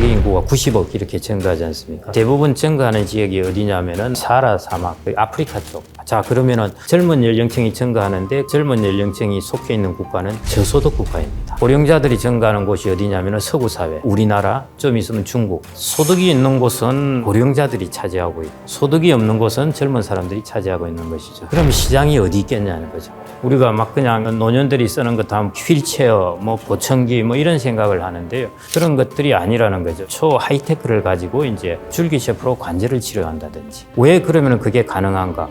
세계 인구가 90억 이렇게 증가하지 않습니까? 대부분 증가하는 지역이 어디냐면은 사하라 사막, 그 아프리카 쪽. 자, 그러면은 젊은 연령층이 증가하는데 젊은 연령층이 속해 있는 국가는 저소득 국가입니다. 고령자들이 증가하는 곳이 어디냐면은 서구 사회, 우리나라, 좀 있으면 중국. 소득이 있는 곳은 고령자들이 차지하고 있고 소득이 없는 곳은 젊은 사람들이 차지하고 있는 것이죠. 그럼 시장이 어디 있겠냐는 거죠. 우리가 막 그냥 노년들이 쓰는 것 다음 휠체어, 뭐 보청기 뭐 이런 생각을 하는데요. 그런 것들이 아니라는 거 죠. 초 하이테크를 가지고 이제 줄기세포로 관절을 치료한다든지. 왜 그러면 그게 가능한가?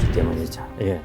기 때문이죠. 예.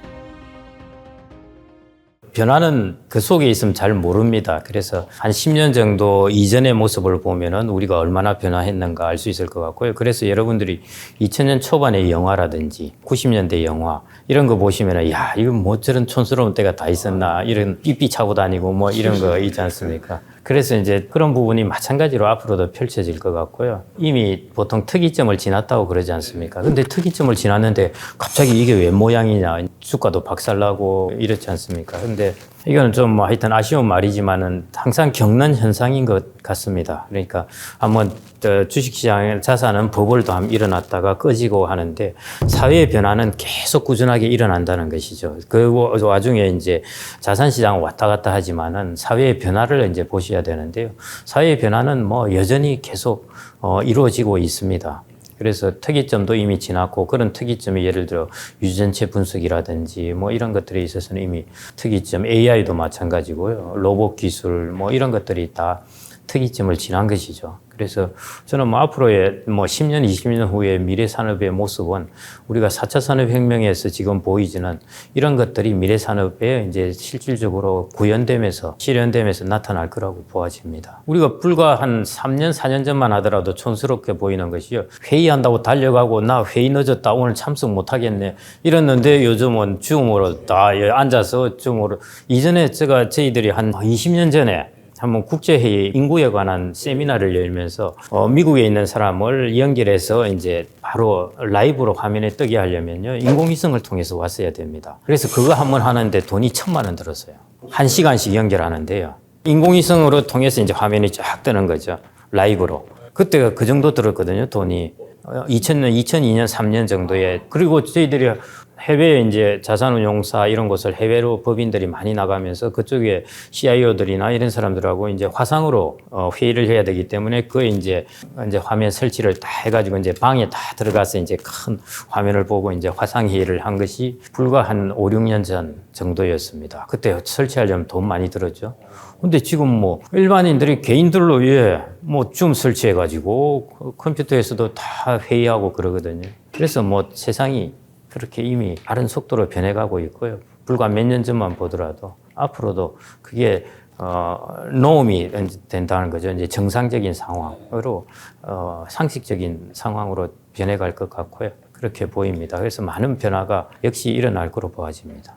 변화는 그 속에 있으면 잘 모릅니다. 그래서 한 10년 정도 이전의 모습을 보면은 우리가 얼마나 변화했는가 알 수 있을 것 같고요. 그래서 여러분들이 2000년 초반의 영화라든지 90년대 영화 이런 거 보시면은 야, 이거 뭐 저런 촌스러운 때가 다 있었나 이런 삐삐 차고 다니고 뭐 이런 거 있지 않습니까? 그래서 이제 그런 부분이 마찬가지로 앞으로도 펼쳐질 것 같고요. 이미 보통 특이점을 지났다고 그러지 않습니까? 근데 특이점을 지났는데 갑자기 이게 왜 모양이냐. 주가도 박살나고 이렇지 않습니까? 근데 이거는 좀 뭐 하여튼 아쉬운 말이지만은 항상 겪는 현상인 것 같습니다. 그러니까 한번 저 주식시장의 자산은 버블도 한번 일어났다가 꺼지고 하는데 사회의 변화는 계속 꾸준하게 일어난다는 것이죠. 그 와중에 이제 자산시장은 왔다 갔다 하지만은 사회의 변화를 이제 보셔야 되는데요. 사회의 변화는 뭐 여전히 계속 어, 이루어지고 있습니다. 그래서 특이점도 이미 지났고 그런 특이점이 예를 들어 유전체 분석이라든지 뭐 이런 것들에 있어서는 이미 특이점 AI도 마찬가지고요. 로봇 기술 뭐 이런 것들이 다 특이점을 지난 것이죠. 그래서 저는 뭐 앞으로의 뭐 10년, 20년 후의 미래 산업의 모습은 우리가 4차 산업혁명에서 지금 보이지는 이런 것들이 미래 산업에 이제 실질적으로 구현되면서 실현되면서 나타날 거라고 보아집니다. 우리가 불과 한 3년, 4년 전만 하더라도 촌스럽게 보이는 것이요. 회의한다고 달려가고 나 회의 늦었다 오늘 참석 못 하겠네 이랬는데 요즘은 줌으로 다 앉아서 줌으로 이전에 제가 저희들이 한 20년 전에 한번 국제회의 인구에 관한 세미나를 열면서 어, 미국에 있는 사람을 연결해서 이제 바로 라이브로 화면에 뜨게 하려면요 인공위성을 통해서 왔어야 됩니다. 그래서 그거 한번 하는데 돈이 천만 원 들었어요. 한 시간씩 연결하는데요. 인공위성으로 통해서 이제 화면이 쫙 뜨는 거죠. 라이브로. 그때가 그 정도 들었거든요, 돈이. 2000년, 2002년, 3년 정도에. 그리고 저희들이 해외에 이제 자산운용사 이런 곳을 해외로 법인들이 많이 나가면서 그쪽에 CIO들이나 이런 사람들하고 이제 화상으로 어, 회의를 해야 되기 때문에 그 이제 이제 화면 설치를 다 해가지고 이제 방에 다 들어가서 이제 큰 화면을 보고 이제 화상 회의를 한 것이 불과 한 5, 6년 전 정도였습니다. 그때 설치하려면 돈 많이 들었죠. 근데 지금 뭐 일반인들이 개인들로 예, 뭐줌 설치해가지고 컴퓨터에서도 다 회의하고 그러거든요. 그래서 뭐 세상이 그렇게 이미 다른 속도로 변해가고 있고요. 불과 몇 년 전만 보더라도 앞으로도 그게 어, 노움이 된다는 거죠. 이제 정상적인 상황으로 어, 상식적인 상황으로 변해갈 것 같고요. 그렇게 보입니다. 그래서 많은 변화가 역시 일어날 거로 보아집니다.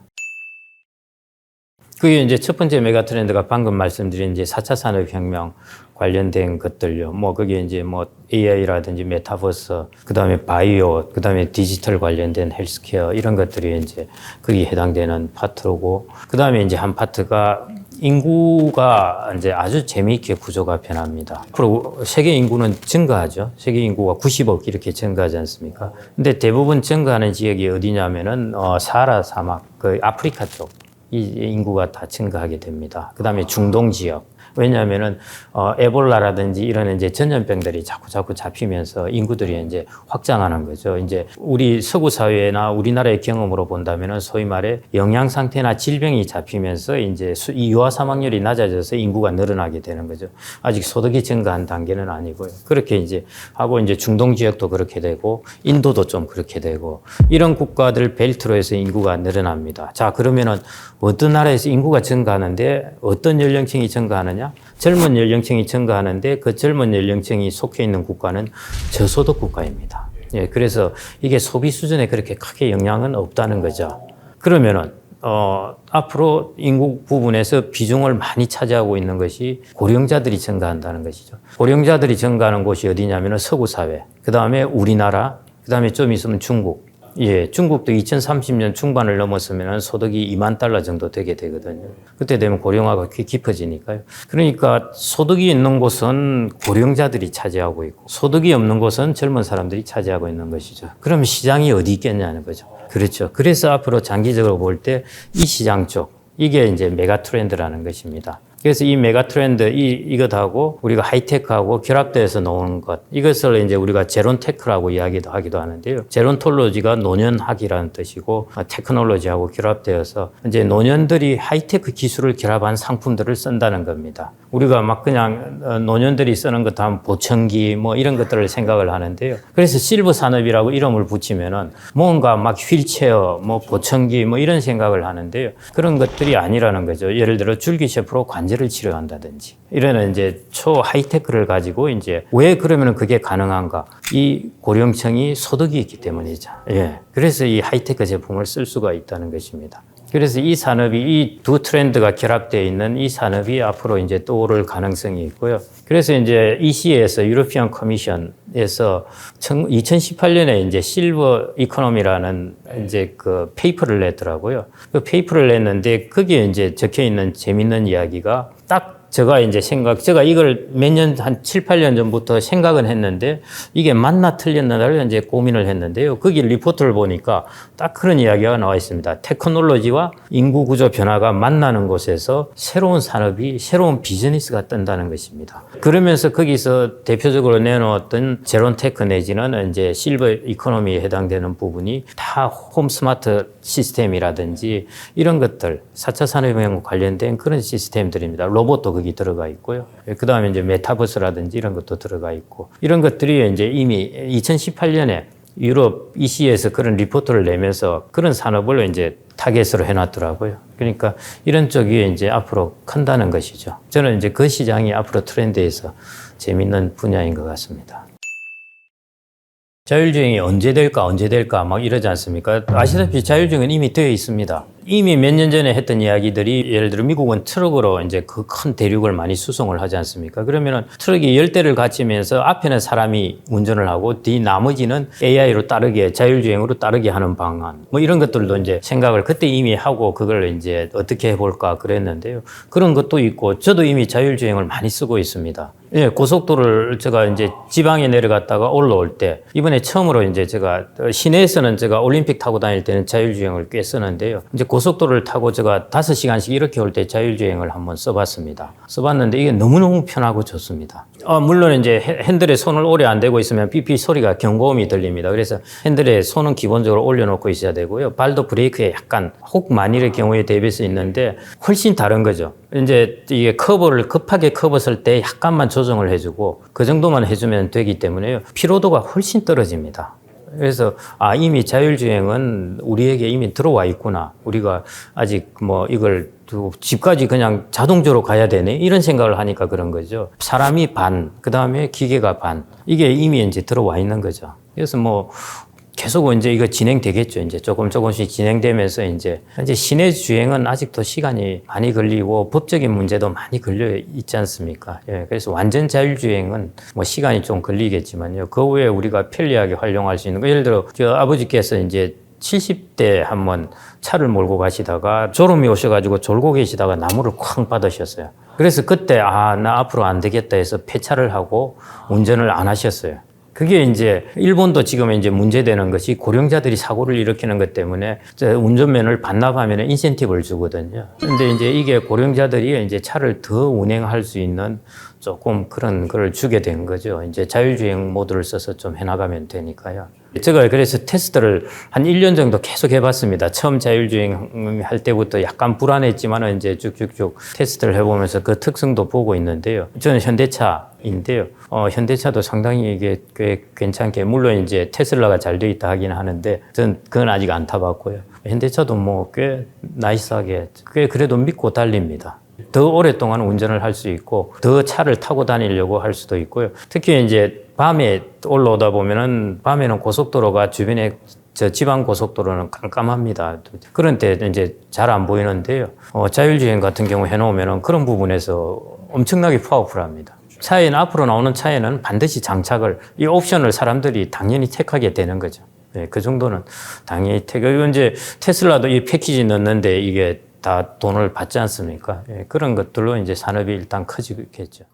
그게 이제 첫 번째 메가 트렌드가 방금 말씀드린 이제 4차 산업혁명 관련된 것들요. 뭐 그게 이제 뭐 AI라든지 메타버스, 그 다음에 바이오, 그 다음에 디지털 관련된 헬스케어 이런 것들이 이제 거기에 해당되는 파트고, 그 다음에 이제 한 파트가 인구가 이제 아주 재미있게 구조가 변합니다. 앞으로 세계 인구는 증가하죠. 세계 인구가 90억 이렇게 증가하지 않습니까? 근데 대부분 증가하는 지역이 어디냐면은 어, 사하라 사막, 그 아프리카 쪽. 이 인구가 다 증가하게 됩니다. 그 다음에 중동 지역. 왜냐하면은 어, 에볼라라든지 이런 이제 전염병들이 자꾸 자꾸 잡히면서 인구들이 이제 확장하는 거죠. 이제 우리 서구 사회나 우리나라의 경험으로 본다면은 소위 말해 영양 상태나 질병이 잡히면서 이제 이 유아 사망률이 낮아져서 인구가 늘어나게 되는 거죠. 아직 소득이 증가한 단계는 아니고요. 그렇게 이제 하고 이제 중동 지역도 그렇게 되고 인도도 좀 그렇게 되고 이런 국가들 벨트로 해서 인구가 늘어납니다. 자 그러면은 어떤 나라에서 인구가 증가하는데 어떤 연령층이 증가하느냐? 젊은 연령층이 증가하는데 그 젊은 연령층이 속해 있는 국가는 저소득 국가입니다. 예, 그래서 이게 소비 수준에 그렇게 크게 영향은 없다는 거죠. 그러면은 어, 앞으로 인구 부분에서 비중을 많이 차지하고 있는 것이 고령자들이 증가한다는 것이죠. 고령자들이 증가하는 곳이 어디냐면 서구 사회, 그 다음에 우리나라, 그 다음에 좀 있으면 중국, 예, 중국도 2030년 중반을 넘었으면 소득이 2만 달러 정도 되게 되거든요. 그때 되면 고령화가 꽤 깊어지니까요. 그러니까 소득이 있는 곳은 고령자들이 차지하고 있고 소득이 없는 곳은 젊은 사람들이 차지하고 있는 것이죠. 그럼 시장이 어디 있겠냐는 거죠. 그렇죠. 그래서 앞으로 장기적으로 볼 때 이 시장 쪽 이게 이제 메가 트렌드라는 것입니다. 그래서 이 메가 트렌드 이 이것하고 우리가 하이테크하고 결합돼서 나오는 것 이것을 이제 우리가 제론테크라고 이야기도 하기도 하는데요. 제론톨로지가 노년학이라는 뜻이고 아, 테크놀로지하고 결합되어서 이제 노년들이 하이테크 기술을 결합한 상품들을 쓴다는 겁니다. 우리가 막 그냥 어, 노년들이 쓰는 것 하면 보청기 뭐 이런 것들을 생각을 하는데요. 그래서 실버 산업이라고 이름을 붙이면은 뭔가 막 휠체어 뭐 보청기 뭐 이런 생각을 하는데요. 그런 것들이 아니라는 거죠. 예를 들어 줄기세포로 관절 을 치료한다든지 이런 이제 초 하이테크를 가지고 이제 왜 그러면은 그게 가능한가? 이 고령층이 소득이 있기 때문이죠. 예. 그래서 이 하이테크 제품을 쓸 수가 있다는 것입니다. 그래서 이 산업이 이 두 트렌드가 결합되어 있는 이 산업이 앞으로 이제 떠오를 가능성이 있고요. 그래서 이제 EC에서 유로피안 커미션에서 2018년에 이제 실버 이코노미라는 이제 그 페이퍼를 냈더라고요. 그 페이퍼를 냈는데 거기에 이제 적혀 있는 재밌는 이야기가 딱 제가 이제 생각, 제가 이걸 몇 년, 한 7, 8년 전부터 생각은 했는데 이게 맞나 틀렸나를 이제 고민을 했는데요. 거기 리포트를 보니까 딱 그런 이야기가 나와 있습니다. 테크놀로지와 인구 구조 변화가 만나는 곳에서 새로운 산업이, 새로운 비즈니스가 뜬다는 것입니다. 그러면서 거기서 대표적으로 내놓았던 제론테크 내지는 이제 실버 이코노미에 해당되는 부분이 다 홈 스마트 시스템이라든지 이런 것들, 4차 산업혁명 관련된 그런 시스템들입니다. 로봇도 거기 들어가 있고요. 그 다음에 이제 메타버스라든지 이런 것도 들어가 있고 이런 것들이 이제 이미 2018년에 유럽 EC에서 그런 리포트를 내면서 그런 산업을 이제 타겟으로 해놨더라고요. 그러니까 이런 쪽이 이제 앞으로 큰다는 것이죠. 저는 이제 그 시장이 앞으로 트렌드에서 재밌는 분야인 것 같습니다. 자율주행이 언제 될까 언제 될까 막 이러지 않습니까? 아시다시피 자율주행은 이미 되어 있습니다. 이미 몇 년 전에 했던 이야기들이 예를 들어 미국은 트럭으로 이제 그 큰 대륙을 많이 수송을 하지 않습니까? 그러면은 트럭이 열 대를 갖추면서 앞에는 사람이 운전을 하고 뒤 나머지는 AI로 따르게 자율주행으로 따르게 하는 방안 뭐 이런 것들도 이제 생각을 그때 이미 하고 그걸 이제 어떻게 해볼까 그랬는데요. 그런 것도 있고 저도 이미 자율주행을 많이 쓰고 있습니다. 예, 고속도로를 제가 이제 지방에 내려갔다가 올라올 때 이번에 처음으로 이제 제가 시내에서는 제가 올림픽 타고 다닐 때는 자율주행을 꽤 쓰는데요. 이제 고속도로를 타고 제가 다섯 시간씩 이렇게 올 때 자율주행을 한번 써봤습니다. 써봤는데 이게 너무너무 편하고 좋습니다. 어, 물론 이제 핸- 핸들에 손을 오래 안 대고 있으면 삐삐 소리가 경고음이 들립니다. 그래서 핸들에 손은 기본적으로 올려놓고 있어야 되고요. 발도 브레이크에 약간 혹 만일의 경우에 대비해서 있는데 훨씬 다른 거죠. 이제 이게 커브를 급하게 커브 쓸때 약간만 조정을 해주고 그 정도만 해주면 되기 때문에요. 피로도가 훨씬 떨어집니다. 그래서 아 이미 자율주행은 우리에게 이미 들어와 있구나. 우리가 아직 뭐 이걸 집까지 그냥 자동적으로 가야 되네 이런 생각을 하니까 그런 거죠. 사람이 반, 그 다음에 기계가 반 이게 이미 이제 들어와 있는 거죠. 그래서 뭐 계속 이제 이거 진행되겠죠. 이제 조금 조금씩 진행되면서 이제 이제 시내 주행은 아직도 시간이 많이 걸리고 법적인 문제도 많이 걸려 있지 않습니까? 예, 그래서 완전 자율주행은 뭐 시간이 좀 걸리겠지만요. 그 후에 우리가 편리하게 활용할 수 있는 거 예를 들어 저 아버지께서 이제 70대 한번 차를 몰고 가시다가 졸음이 오셔가지고 졸고 계시다가 나무를 쾅 받으셨어요. 그래서 그때 아, 나 앞으로 안 되겠다 해서 폐차를 하고 운전을 안 하셨어요. 그게 이제 일본도 지금 이제 문제되는 것이 고령자들이 사고를 일으키는 것 때문에 저 운전면을 반납하면 인센티브를 주거든요. 근데 이제 이게 고령자들이 이제 차를 더 운행할 수 있는 조금 그런 걸 주게 된 거죠. 이제 자율주행 모드를 써서 좀 해나가면 되니까요. 제가 그래서 테스트를 한 1년 정도 계속 해봤습니다. 처음 자율주행 할 때부터 약간 불안했지만 이제 쭉쭉쭉 테스트를 해보면서 그 특성도 보고 있는데요. 저는 현대차인데요. 어, 현대차도 상당히 이게 꽤 괜찮게, 물론 이제 테슬라가 잘돼 있다 하긴 하는데, 전 그건 아직 안 타봤고요. 현대차도 뭐 꽤 나이스하게, 꽤 그래도 믿고 달립니다. 더 오랫동안 운전을 할 수 있고 더 차를 타고 다니려고 할 수도 있고요. 특히 이제 밤에 올라오다 보면은 밤에는 고속도로가 주변에 저 지방 고속도로는 깜깜합니다. 그런 때 이제 잘 안 보이는데요. 어, 자율주행 같은 경우 해놓으면은 그런 부분에서 엄청나게 파워풀합니다. 차에는 앞으로 나오는 차에는 반드시 장착을 이 옵션을 사람들이 당연히 택하게 되는 거죠. 예, 그 정도는 당연히 태, 그리고 이제 테슬라도 이 패키지 넣는데 이게 다 돈을 받지 않습니까? 예, 그런 것들로 이제 산업이 일단 커지겠죠.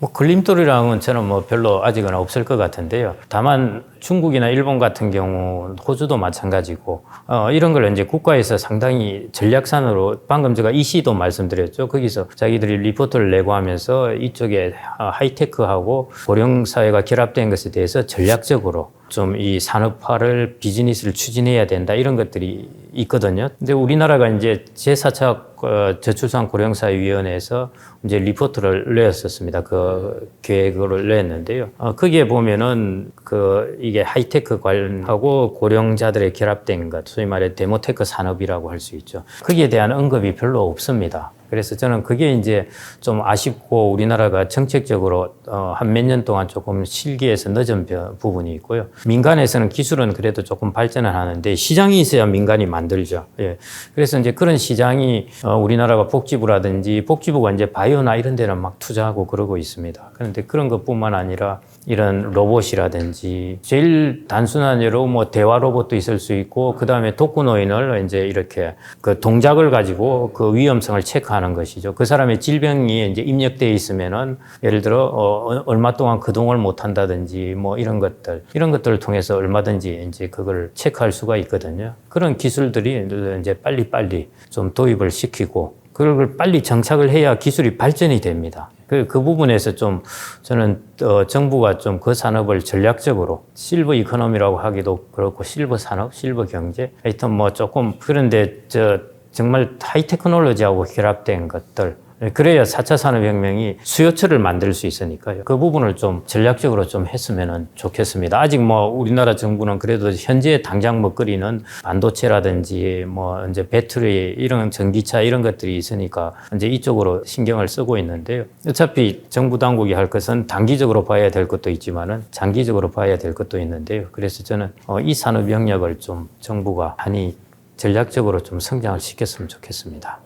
뭐 걸림돌이랑은 저는 뭐 별로 아직은 없을 것 같은데요. 다만 중국이나 일본 같은 경우, 호주도 마찬가지고 어, 이런 걸 이제 국가에서 상당히 전략산으로 방금 제가 이시도 말씀드렸죠. 거기서 자기들이 리포트를 내고 하면서 이쪽에 어, 하이테크하고 고령 사회가 결합된 것에 대해서 전략적으로 좀 이 산업화를 비즈니스를 추진해야 된다 이런 것들이 있거든요. 근데 우리나라가 이제 제4차 어, 저출산 고령사회위원회에서 이제 리포트를 내었었습니다. 그 계획을 냈는데요. 어, 거기에 보면은 그 이게 하이테크 관련하고 고령자들의 결합된 것, 소위 말해 데모테크 산업이라고 할 수 있죠. 거기에 대한 언급이 별로 없습니다. 그래서 저는 그게 이제 좀 아쉽고 우리나라가 정책적으로 어, 한 몇 년 동안 조금 실기에서 늦은 벼- 부분이 있고요. 민간에서는 기술은 그래도 조금 발전을 하는데 시장이 있어야 민간이 만들죠. 예. 그래서 이제 그런 시장이 어, 우리나라가 복지부라든지 복지부가 이제 바이오나 이런 데는 막 투자하고 그러고 있습니다. 그런데 그런 것뿐만 아니라 이런 로봇이라든지 제일 단순한 예로 뭐 대화 로봇도 있을 수 있고 그 다음에 독거노인을 이제 이렇게 그 동작을 가지고 그 위험성을 체크하는 것이죠. 그 사람의 질병이 이제 입력돼 있으면은 예를 들어 어, 얼마 동안 거동을 못 한다든지 뭐 이런 것들 이런 것들을 통해서 얼마든지 이제 그걸 체크할 수가 있거든요. 그런 기술들이 이제 빨리 빨리 좀 도입을 시키고 그걸 빨리 정착을 해야 기술이 발전이 됩니다. 그, 그 부분에서 좀 저는 어, 정부가 좀 그 산업을 전략적으로 실버 이코노미라고 하기도 그렇고 실버 산업, 실버 경제 하여튼 뭐 조금 그런데 저 정말 하이 테크놀로지하고 결합된 것들 그래야 4차 산업혁명이 수요처를 만들 수 있으니까요. 그 부분을 좀 전략적으로 좀 했으면 좋겠습니다. 아직 뭐 우리나라 정부는 그래도 현재 당장 먹거리는 반도체라든지 뭐 이제 배터리 이런 전기차 이런 것들이 있으니까 이제 이쪽으로 신경을 쓰고 있는데요. 어차피 정부 당국이 할 것은 단기적으로 봐야 될 것도 있지만은 장기적으로 봐야 될 것도 있는데요. 그래서 저는 어, 이 산업 영역을 좀 정부가 많이 전략적으로 좀 성장을 시켰으면 좋겠습니다.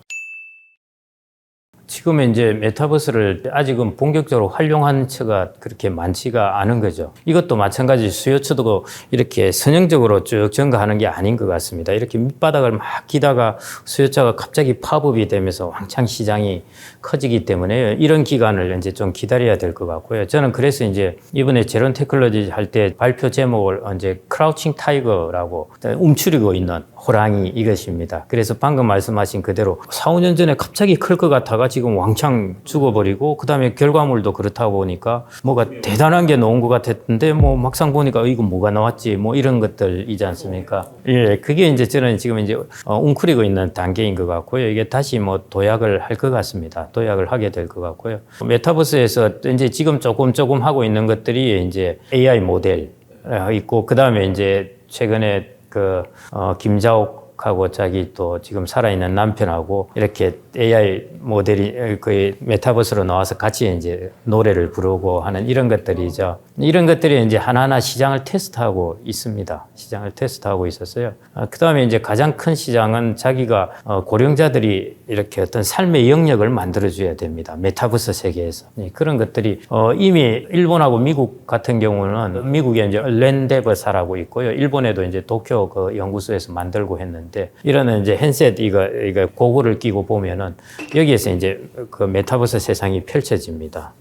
지금은 이제 메타버스를 아직은 본격적으로 활용한 처가 그렇게 많지가 않은 거죠. 이것도 마찬가지 수요처도 이렇게 선형적으로 쭉 증가하는 게 아닌 것 같습니다. 이렇게 밑바닥을 막 기다가 수요처가 갑자기 팝업이 되면서 왕창 시장이 커지기 때문에 이런 기간을 이제 좀 기다려야 될 것 같고요. 저는 그래서 이제 이번에 제론 테크놀로지 할 때 발표 제목을 이제 크라우칭 타이거라고 움츠리고 있는 호랑이 이것입니다. 그래서 방금 말씀하신 그대로 4, 5년 전에 갑자기 클 것 같다가 지금 왕창 죽어버리고 그 다음에 결과물도 그렇다 보니까 뭐가 대단한 게 나온 것 같았는데 뭐 막상 보니까 어, 이거 뭐가 나왔지 뭐 이런 것들이지 않습니까? 예, 그게 이제 저는 지금 이제 어, 웅크리고 있는 단계인 것 같고요. 이게 다시 뭐 도약을 할 것 같습니다. 도약을 하게 될 것 같고요. 메타버스에서 이제 지금 조금 조금 하고 있는 것들이 이제 AI 모델 어, 있고 그 다음에 이제 최근에 그 어, 김자옥 하고 자기 또 지금 살아있는 남편하고 이렇게 AI 모델이 그 메타버스로 나와서 같이 이제 노래를 부르고 하는 이런 것들이죠. 이런 것들이 이제 하나하나 시장을 테스트하고 있습니다. 시장을 테스트하고 있었어요. 그 다음에 이제 가장 큰 시장은 자기가 어, 고령자들이 이렇게 어떤 삶의 영역을 만들어줘야 됩니다. 메타버스 세계에서. 네, 그런 것들이 어, 이미 일본하고 미국 같은 경우는 미국에 이제 랜데버사라고 있고요. 일본에도 이제 도쿄 그 연구소에서 만들고 했는데 이런 이제 핸셋 이거 이거 고글을 끼고 보면은 여기에서 이제 그 메타버스 세상이 펼쳐집니다.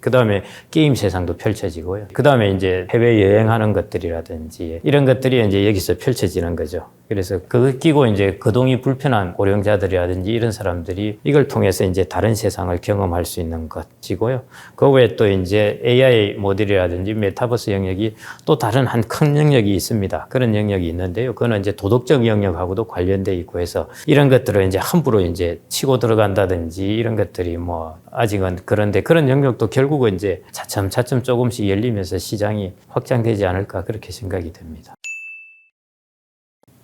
그 다음에 게임 세상도 펼쳐지고요. 그 다음에 이제 해외 여행하는 것들이라든지 이런 것들이 이제 여기서 펼쳐지는 거죠. 그래서 그거 끼고 이제 거동이 불편한 고령자들이라든지 이런 사람들이 이걸 통해서 이제 다른 세상을 경험할 수 있는 것이고요. 그 외에 또 이제 AI 모델이라든지 메타버스 영역이 또 다른 한 큰 영역이 있습니다. 그런 영역이 있는데요. 그거는 이제 도덕적 영역하고도 관련돼 있고 해서 이런 것들을 이제 함부로 이제 치고 들어간다든지 이런 것들이 뭐 아직은 그런데 그런 영역 도 결국은 이제 차츰 차츰 조금씩 열리면서 시장이 확장되지 않을까 그렇게 생각이 됩니다.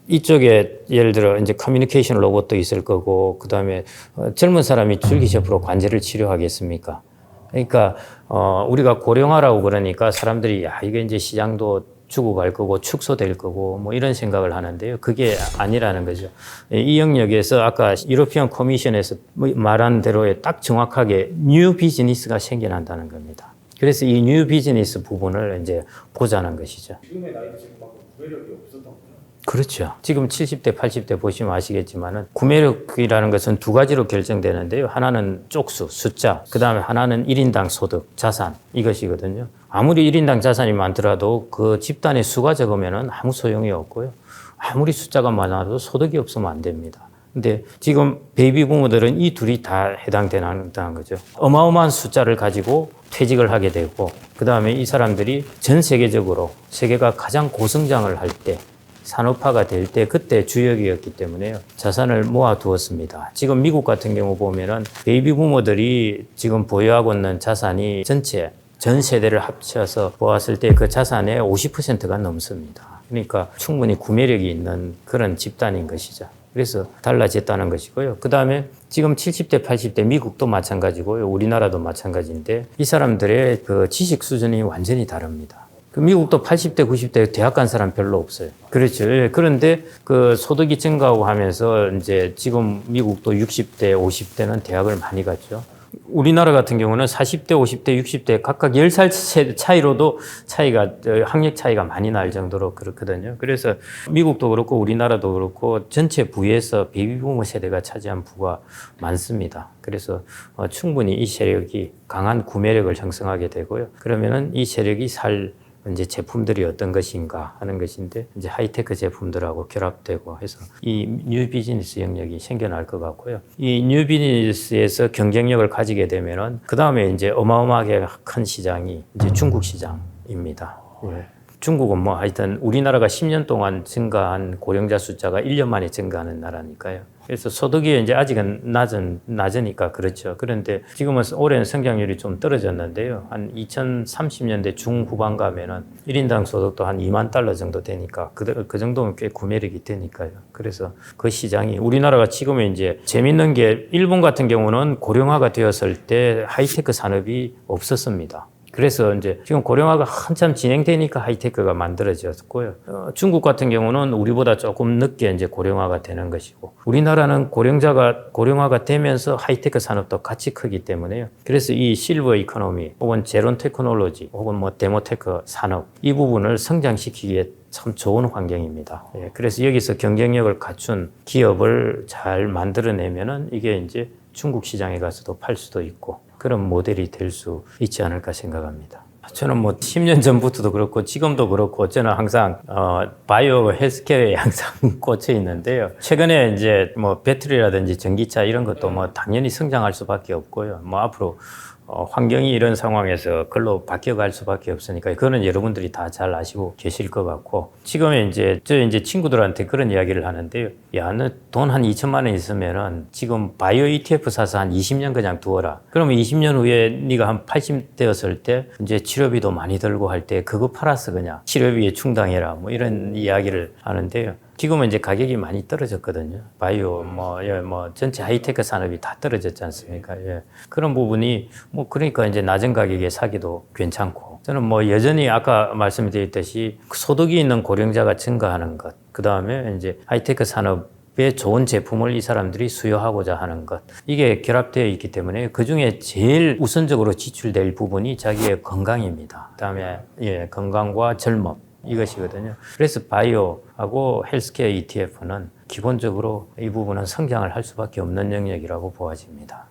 이쪽에 예를 들어 이제 커뮤니케이션 로봇도 있을 거고 그다음에 어, 젊은 사람이 줄기세포로 관절을 치료하겠습니까? 그러니까 어 우리가 고령화라고 그러니까 사람들이 야 이게 이제 시장도 죽어갈 거고 축소될 거고 뭐 이런 생각을 하는데요. 그게 아니라는 거죠. 이 영역에서 아까 유로피언 커미션에서 뭐 말한 대로에 딱 정확하게 뉴 비즈니스가 생겨난다는 겁니다. 그래서 이 뉴 비즈니스 부분을 이제 보자는 것이죠. 지금의 나이도 지금 막 구매력이 없었던. 그렇죠. 지금 70대, 80대 보시면 아시겠지만은 구매력이라는 것은 두 가지로 결정되는데요. 하나는 쪽수, 숫자, 그 다음에 하나는 1인당 소득, 자산 이것이거든요. 아무리 1인당 자산이 많더라도 그 집단의 수가 적으면은 아무 소용이 없고요. 아무리 숫자가 많아도 소득이 없으면 안 됩니다. 근데 지금 베이비 부모들은 이 둘이 다 해당되는 거죠. 어마어마한 숫자를 가지고 퇴직을 하게 되고, 그 다음에 이 사람들이 전 세계적으로 세계가 가장 고성장을 할 때, 산업화가 될 때 그때 주역이었기 때문에요. 자산을 모아 두었습니다. 지금 미국 같은 경우 보면은 베이비 부모들이 지금 보유하고 있는 자산이 전체 전 세대를 합쳐서 보았을 때 그 자산의 50%가 넘습니다. 그러니까 충분히 구매력이 있는 그런 집단인 것이죠. 그래서 달라졌다는 것이고요. 그 다음에 지금 70대, 80대 미국도 마찬가지고요. 우리나라도 마찬가지인데 이 사람들의 그 지식 수준이 완전히 다릅니다. 그 미국도 80대, 90대 대학 간 사람 별로 없어요. 그렇죠. 예. 그런데 그 소득이 증가하고 하면서 이제 지금 미국도 60대, 50대는 대학을 많이 갔죠. 우리나라 같은 경우는 40대, 50대, 60대 각각 10살 차이로도 차이가, 어, 학력 차이가 많이 날 정도로 그렇거든요. 그래서 미국도 그렇고 우리나라도 그렇고 전체 부에서 베이비부모 세대가 차지한 부가 많습니다. 그래서 어, 충분히 이 세력이 강한 구매력을 형성하게 되고요. 그러면은 이 세력이 살 이제 제품들이 어떤 것인가 하는 것인데 이제 하이테크 제품들하고 결합되고 해서 이 뉴 비즈니스 영역이 생겨날 것 같고요. 이 뉴 비즈니스에서 경쟁력을 가지게 되면은 그 다음에 이제 어마어마하게 큰 시장이 이제 중국 시장입니다. 예. 중국은 뭐 하여튼 우리나라가 10년 동안 증가한 고령자 숫자가 1년 만에 증가하는 나라니까요. 그래서 소득이 이제 아직은 낮은, 낮으니까 그렇죠. 그런데 지금은 올해는 성장률이 좀 떨어졌는데요. 한 2030년대 중후반 가면은 1인당 소득도 한 2만 달러 정도 되니까 그, 그 정도면 꽤 구매력이 되니까요. 그래서 그 시장이 우리나라가 지금은 이제 재밌는 게 일본 같은 경우는 고령화가 되었을 때 하이테크 산업이 없었습니다. 그래서 이제 지금 고령화가 한참 진행되니까 하이테크가 만들어졌고요. 어, 중국 같은 경우는 우리보다 조금 늦게 이제 고령화가 되는 것이고, 우리나라는 고령자가 고령화가 되면서 하이테크 산업도 같이 크기 때문에요. 그래서 이 실버 이코노미 혹은 제론 테크놀로지 혹은 뭐 데모테크 산업 이 부분을 성장시키기에 참 좋은 환경입니다. 예, 그래서 여기서 경쟁력을 갖춘 기업을 잘 만들어내면은 이게 이제 중국 시장에 가서도 팔 수도 있고 그런 모델이 될 수 있지 않을까 생각합니다. 저는 뭐 10년 전부터도 그렇고 지금도 그렇고 저는 항상 어 바이오 헬스케어에 항상 꽂혀 있는데요. 최근에 이제 뭐 배터리라든지 전기차 이런 것도 뭐 당연히 성장할 수밖에 없고요. 뭐 앞으로 어, 환경이 이런 상황에서 글로 바뀌어갈 수밖에 없으니까 그거는 여러분들이 다 잘 아시고 계실 것 같고 지금은 이제 저 이제 친구들한테 그런 이야기를 하는데요. 야, 너 돈 한 2천만 원 있으면은 지금 바이오 ETF 사서 한 20년 그냥 두어라. 그러면 20년 후에 네가 한 80 되었을 때 이제 치료비도 많이 들고 할 때 그거 팔아서 그냥 치료비에 충당해라. 뭐 이런 이야기를 하는데요. 지금은 이제 가격이 많이 떨어졌거든요. 바이오, 뭐, 예, 뭐, 전체 하이테크 산업이 다 떨어졌지 않습니까? 예. 그런 부분이, 뭐, 그러니까 이제 낮은 가격에 사기도 괜찮고. 저는 뭐, 여전히 아까 말씀드렸듯이 소득이 있는 고령자가 증가하는 것, 그 다음에 이제 하이테크 산업 에 좋은 제품을 이 사람들이 수요하고자 하는 것. 이게 결합되어 있기 때문에 그 중에 제일 우선적으로 지출될 부분이 자기의 건강입니다. 그 다음에, 예, 건강과 젊음. 이것이거든요. 그래서 바이오하고 헬스케어 ETF는 기본적으로 이 부분은 성장을 할 수밖에 없는 영역이라고 보아집니다.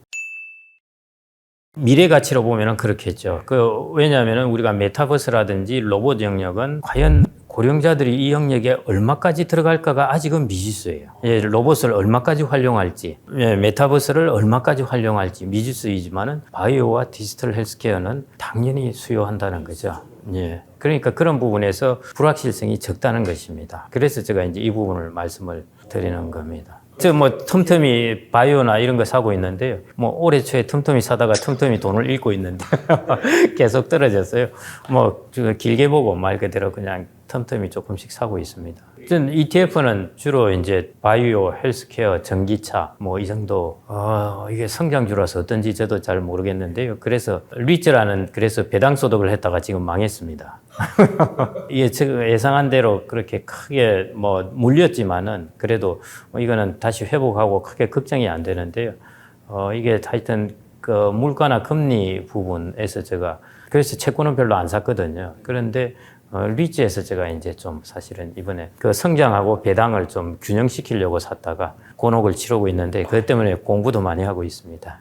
미래 가치로 보면은 그렇겠죠. 그 왜냐하면은 우리가 메타버스라든지 로봇 영역은 과연 고령자들이 이 영역에 얼마까지 들어갈까가 아직은 미지수예요. 예, 로봇을 얼마까지 활용할지, 예, 메타버스를 얼마까지 활용할지 미지수이지만은 바이오와 디지털 헬스케어는 당연히 수요한다는 거죠. 예. 그러니까 그런 부분에서 불확실성이 적다는 것입니다. 그래서 제가 이제 이 부분을 말씀을 드리는 겁니다. 저뭐 틈틈이 바이오나 이런 거 사고 있는데요. 뭐 올해 초에 틈틈이 사다가 틈틈이 돈을 잃고 있는데 계속 떨어졌어요. 뭐 길게 보고 말 그대로 그냥 틈틈이 조금씩 사고 있습니다. 전 ETF는 주로 이제 바이오, 헬스케어, 전기차 뭐 이 정도 어, 이게 성장주라서 어떤지 저도 잘 모르겠는데요. 그래서 리츠라는 그래서 배당 소득을 했다가 지금 망했습니다. 이게 예상한 대로 그렇게 크게 뭐 물렸지만은 그래도 뭐 이거는 다시 회복하고 크게 걱정이 안 되는데요. 어, 이게 하여튼 그 물가나 금리 부분에서 제가 그래서 채권은 별로 안 샀거든요. 그런데 어, 리츠에서 제가 이제 좀 사실은 이번에 그 성장하고 배당을 좀 균형시키려고 샀다가 곤혹을 치르고 있는데 그것 때문에 공부도 많이 하고 있습니다.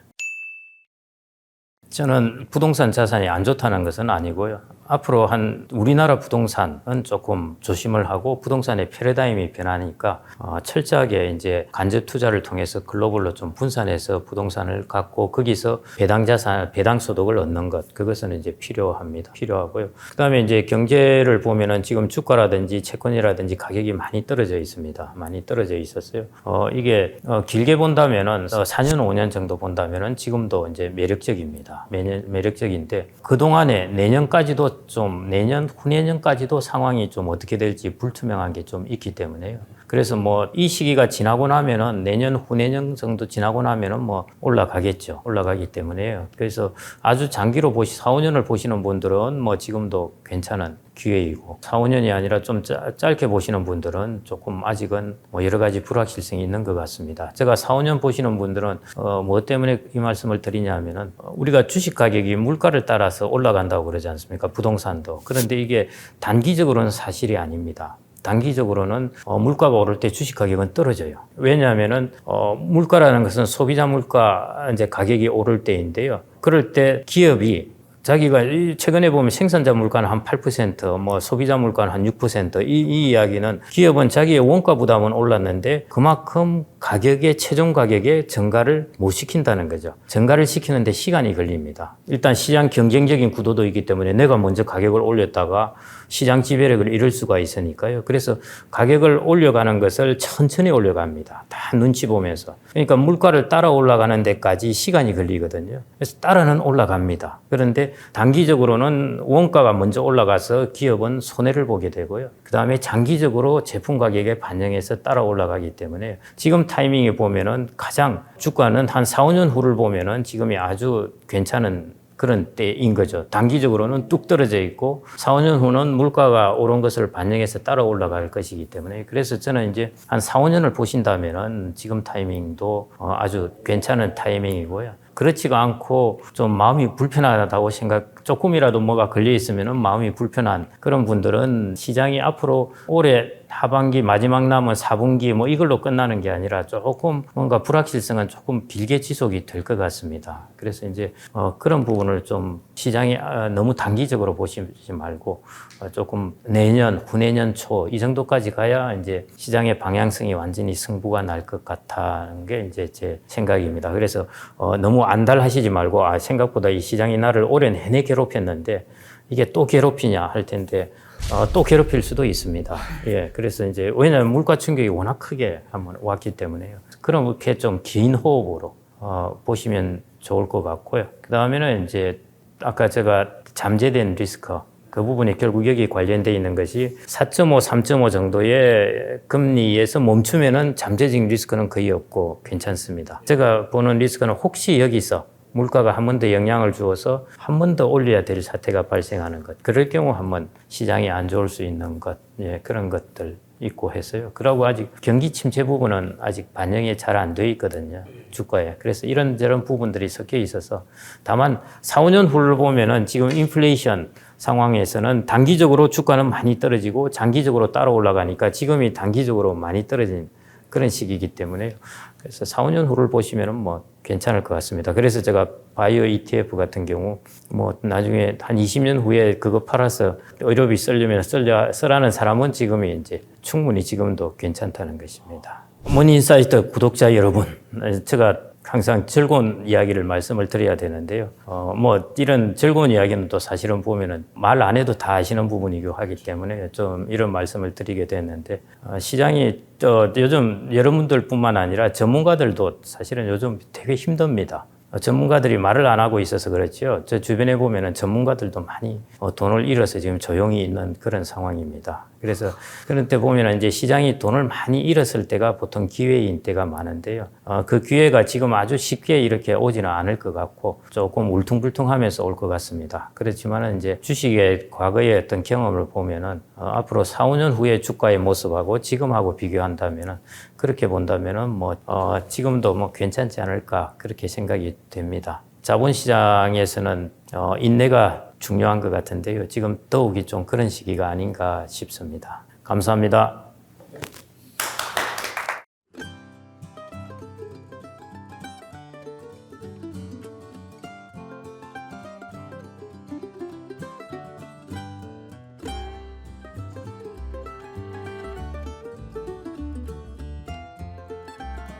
저는 부동산 자산이 안 좋다는 것은 아니고요. 앞으로 한 우리나라 부동산은 조금 조심을 하고 부동산의 패러다임이 변하니까 어, 철저하게 이제 간접 투자를 통해서 글로벌로 좀 분산해서 부동산을 갖고 거기서 배당 자산, 배당 소득을 얻는 것 그것은 이제 필요합니다. 필요하고요. 그다음에 이제 경제를 보면은 지금 주가라든지 채권이라든지 가격이 많이 떨어져 있습니다. 많이 떨어져 있었어요. 어, 이게 어, 길게 본다면은 어, 4년 5년 정도 본다면은 지금도 이제 매력적입니다. 매년 매력적인데 그 동안에 내년까지도 좀 내년 후내년까지도 상황이 좀 어떻게 될지 불투명한 게 좀 있기 때문에요. 그래서 뭐 이 시기가 지나고 나면은 내년 후내년 정도 지나고 나면은 뭐 올라가겠죠. 올라가기 때문에요. 그래서 아주 장기로 보시 4, 5년을 보시는 분들은 뭐 지금도 괜찮은 기회이고 4, 5년이 아니라 좀 짜- 짧게 보시는 분들은 조금 아직은 뭐 여러 가지 불확실성이 있는 것 같습니다. 제가 4, 5년 보시는 분들은 어, 뭐 때문에 이 말씀을 드리냐면은 어, 우리가 주식 가격이 물가를 따라서 올라간다고 그러지 않습니까? 부동산도. 그런데 이게 단기적으로는 사실이 아닙니다. 단기적으로는 어, 물가가 오를 때 주식 가격은 떨어져요. 왜냐하면은 어, 물가라는 것은 소비자 물가 이제 가격이 오를 때인데요. 그럴 때 기업이 자기가 이 최근에 보면 생산자 물가는 한 8%, 뭐 소비자 물가는 한 6%. 이, 이 이야기는 기업은 자기의 원가 부담은 올랐는데 그만큼 가격의 최종 가격의 증가를 못 시킨다는 거죠. 증가를 시키는데 시간이 걸립니다. 일단 시장 경쟁적인 구도도 있기 때문에 내가 먼저 가격을 올렸다가 시장 지배력을 잃을 수가 있으니까요. 그래서 가격을 올려가는 것을 천천히 올려갑니다. 다 눈치 보면서. 그러니까 물가를 따라 올라가는 데까지 시간이 걸리거든요. 그래서 따라는 올라갑니다. 그런데 단기적으로는 원가가 먼저 올라가서 기업은 손해를 보게 되고요. 그 다음에 장기적으로 제품 가격에 반영해서 따라 올라가기 때문에 지금 타이밍에 보면은 가장 주가는 한 4, 5년 후를 보면은 지금이 아주 괜찮은 그런 때인 거죠. 단기적으로는 뚝 떨어져 있고 4, 5년 후는 물가가 오른 것을 반영해서 따라 올라갈 것이기 때문에 그래서 저는 이제 한 4, 5년을 보신다면은 지금 타이밍도 어, 아주 괜찮은 타이밍이고요. 그렇지가 않고 좀 마음이 불편하다고 생각, 조금이라도 뭐가 걸려 있으면은 마음이 불편한 그런 분들은 시장이 앞으로 올해 하반기 마지막 남은 4분기 뭐 이걸로 끝나는 게 아니라 조금 뭔가 불확실성은 조금 길게 지속이 될 것 같습니다. 그래서 이제 어 그런 부분을 좀 시장이 아, 너무 단기적으로 보시지 말고 어 조금 내년, 후내년 초 이 정도까지 가야 이제 시장의 방향성이 완전히 승부가 날 것 같다는 게 이제 제 생각입니다. 그래서 어 너무 안달하시지 말고 아 생각보다 이 시장이 나를 올해 내내 괴롭혔는데 이게 또 괴롭히냐 할 텐데 어, 또 괴롭힐 수도 있습니다. 예, 그래서 이제 왜냐하면 물가 충격이 워낙 크게 한번 왔기 때문에요. 그렇게 좀 긴 호흡으로 어, 보시면 좋을 것 같고요. 그 다음에는 이제 아까 제가 잠재된 리스크 그 부분이 결국 여기 관련돼 있는 것이 4.5, 3.5 정도의 금리에서 멈추면은 잠재적 리스크는 거의 없고 괜찮습니다. 제가 보는 리스크는 혹시 여기서 물가가 한 번 더 영향을 주어서 한 번 더 올려야 될 사태가 발생하는 것. 그럴 경우 한 번 시장이 안 좋을 수 있는 것. 예, 그런 것들 있고 해서요. 그러고 아직 경기 침체 부분은 아직 반영이 잘 안 돼 있거든요. 주가에. 그래서 이런저런 부분들이 섞여 있어서 다만 4, 5년 후를 보면은 지금 인플레이션 상황에서는 단기적으로 주가는 많이 떨어지고 장기적으로 따라 올라가니까 지금이 단기적으로 많이 떨어진 그런 시기이기 때문에 그래서 4, 5년 후를 보시면은 뭐 괜찮을 것 같습니다. 그래서 제가 바이오 ETF 같은 경우 뭐 나중에 한 20년 후에 그거 팔아서 의료비 쓰려면 쓰려, 쓰라는 사람은 지금이 이제 충분히 지금도 괜찮다는 것입니다. 모닝사이트 구독자 여러분, 제가 항상 즐거운 이야기를 말씀을 드려야 되는데요. 어, 뭐, 이런 즐거운 이야기는 또 사실은 보면은 말 안 해도 다 아시는 부분이기도 하기 때문에 좀 이런 말씀을 드리게 됐는데, 어, 시장이 또 요즘 여러분들 뿐만 아니라 전문가들도 사실은 요즘 되게 힘듭니다. 어, 전문가들이 말을 안 하고 있어서 그렇죠. 저 주변에 보면은 전문가들도 많이 어, 돈을 잃어서 지금 조용히 있는 그런 상황입니다. 그래서 그런 때 보면은 이제 시장이 돈을 많이 잃었을 때가 보통 기회인 때가 많은데요. 어, 그 기회가 지금 아주 쉽게 이렇게 오지는 않을 것 같고 조금 울퉁불퉁하면서 올 것 같습니다. 그렇지만은 이제 주식의 과거의 어떤 경험을 보면은 어, 앞으로 4, 5년 후의 주가의 모습하고 지금하고 비교한다면은 그렇게 본다면은 뭐 어, 지금도 뭐 괜찮지 않을까 그렇게 생각이 됩니다. 자본시장에서는 어, 인내가 중요한 것 같은데요. 지금 더욱이 좀 그런 시기가 아닌가 싶습니다. 감사합니다.